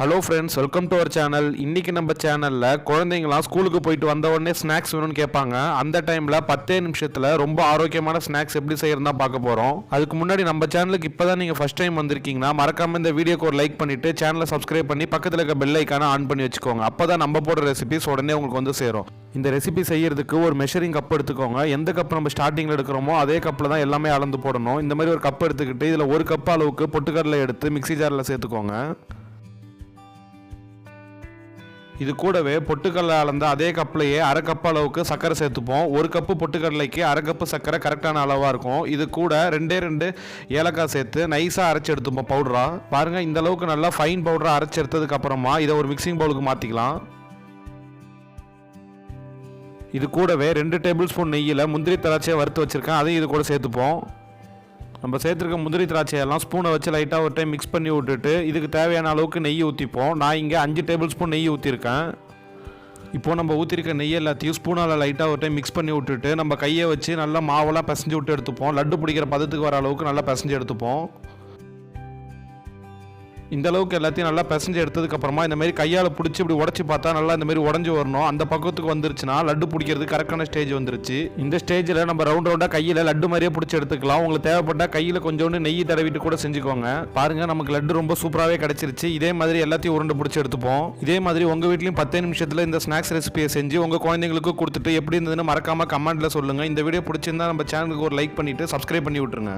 Hello friends welcome to our channel இன்றைக்கி நம்ம சேனலில் குழந்தைங்களாம் ஸ்கூலுக்கு போயிட்டு வந்த உடனே ஸ்நாக்ஸ் வேணும்னு கேட்பாங்க. அந்த டைமில் பத்தே நிமிஷத்தில் ரொம்ப ஆரோக்கியமான ஸ்நாக்ஸ் எப்படி செய்யறதா பார்க்க போகிறோம் அதுக்கு முன்னாடி நம்ம சேனலுக்கு இப்போ தான் நீங்கள் ஃபஸ்ட் டைம் வந்திருக்கீங்கன்னா மறக்காமல் இந்த வீடியோக்கு ஒரு லைக் பண்ணிவிட்டு சேனலை சப்ஸ்கிரைப் பண்ணி பக்கத்தில் இருக்க பெல் ஐக்கான ஆன் பண்ணி வச்சுக்கோங்க. அப்போ தான் நம்ம போடுற ரெசிபிஸ் உடனே உங்களுக்கு வந்து சேரும். இந்த ரெசிபி செய்யறதுக்கு ஒரு மெஷரிங் கப் எடுத்துக்கோங்க. எந்த கப் நம்ம ஸ்டார்டிங்கில் எடுக்கிறோமோ அதே கப்பில் தான் எல்லாமே அளந்து போடணும். இந்த மாதிரி ஒரு கப் எடுத்துக்கிட்டு இதில் ஒரு கப் அளவுக்கு பொட்டுக்கடலை எடுத்து மிக்ஸி ஜாரில் சேர்த்துக்கோங்க. இது கூடவே பொட்டுக்கடலை அளந்த அதே கப்லையே அரை கப் அளவுக்கு சர்க்கரை சேர்த்துப்போம். ஒரு கப்பு பொட்டுக்கடலைக்கு அரை கப்பு சர்க்கரை கரெக்டான அளவாக இருக்கும். இது கூட ரெண்டே ரெண்டு ஏலக்காய் சேர்த்து நைஸாக அரைச்சி எடுத்துப்போம் பவுடராக பாருங்கள் இந்த அளவுக்கு நல்லா ஃபைன் பவுடராக அரைச்சி எடுத்ததுக்கப்புறமா இதை ஒரு மிக்சிங் பவுலுக்கு மாற்றிக்கலாம் இது கூடவே ரெண்டு டேபிள் ஸ்பூன் நெய்யில் முந்திரி திராட்சையை வறுத்து வச்சுருக்கேன். அதையும் இது கூட சேர்த்துப்போம். நம்ம சேர்த்துருக்க முந்திரி திராட்சையெல்லாம் ஸ்பூனை வச்சு லைட்டாக ஒரு டைம் மிக்ஸ் பண்ணி விட்டுட்டு இதுக்கு தேவையான அளவுக்கு நெய் ஊற்றிப்போம் நான் இங்கே அஞ்சு டேபிள் ஸ்பூன் நெய் ஊற்றிருக்கேன் இப்போ நம்ம ஊற்றிருக்க நெய் எல்லாத்தையும் ஸ்பூனால் லைட்டாக ஒரு டைம் மிக்ஸ் பண்ணி விட்டுட்டு நம்ம கையை வச்சு நல்லா மாவெல்லாம் பிசைஞ்சு விட்டு எடுத்துப்போம். லட்டு பிடிக்கிற பதத்துக்கு வர அளவுக்கு நல்லா பிசைஞ்சு எடுத்துப்போம். இந்த அளவுக்கு எல்லாத்தையும் நல்லா பிசைஞ்சு எடுத்ததுக்கப்புறமா இந்த மாதிரி கையால் பிடிச்சி இப்படி உடச்சி பார்த்தா நல்லா இந்த மாதிரி உடஞ்சி வரணும். அந்த பக்கத்துக்கு வந்துருச்சுன்னா லட்டு பிடிக்கிறது கரெக்டான ஸ்டேஜ் வந்துருச்சு. இந்த ஸ்டேஜில் நம்ம ரவுண்ட் ரவுண்டாக கையில் லட்டு மாதிரியே பிடிச்சி எடுத்துக்கலாம். உங்களுக்கு தேவைப்பட்டால் கையில் கொஞ்சோண்டு நெய் தடவிட்டு கூட செஞ்சுக்கோங்க. பாருங்க நமக்கு லட்டு ரொம்ப சூப்பராகவே கிடச்சிருச்சு. இதே மாதிரி எல்லாத்தையும் உருண்டை பிடிச்சி எடுத்துப்போம். இதே மாதிரி உங்கள் வீட்லையும் பத்தே நிமிஷத்தில் இந்த ஸ்நாக்ஸ் ரெசிபியை செஞ்சு உங்கள் குழந்தைங்களுக்கு கொடுத்துட்டு எப்படி இருந்ததுன்னு மறக்காமல் கமெண்ட்டில் சொல்லுங்கள் இந்த வீடியோ பிடிச்சிருந்தா நம்ம சேனலுக்கு ஒரு லைக் பண்ணிவிட்டு சப்ஸ்கிரைப் பண்ணி விட்டுருங்க.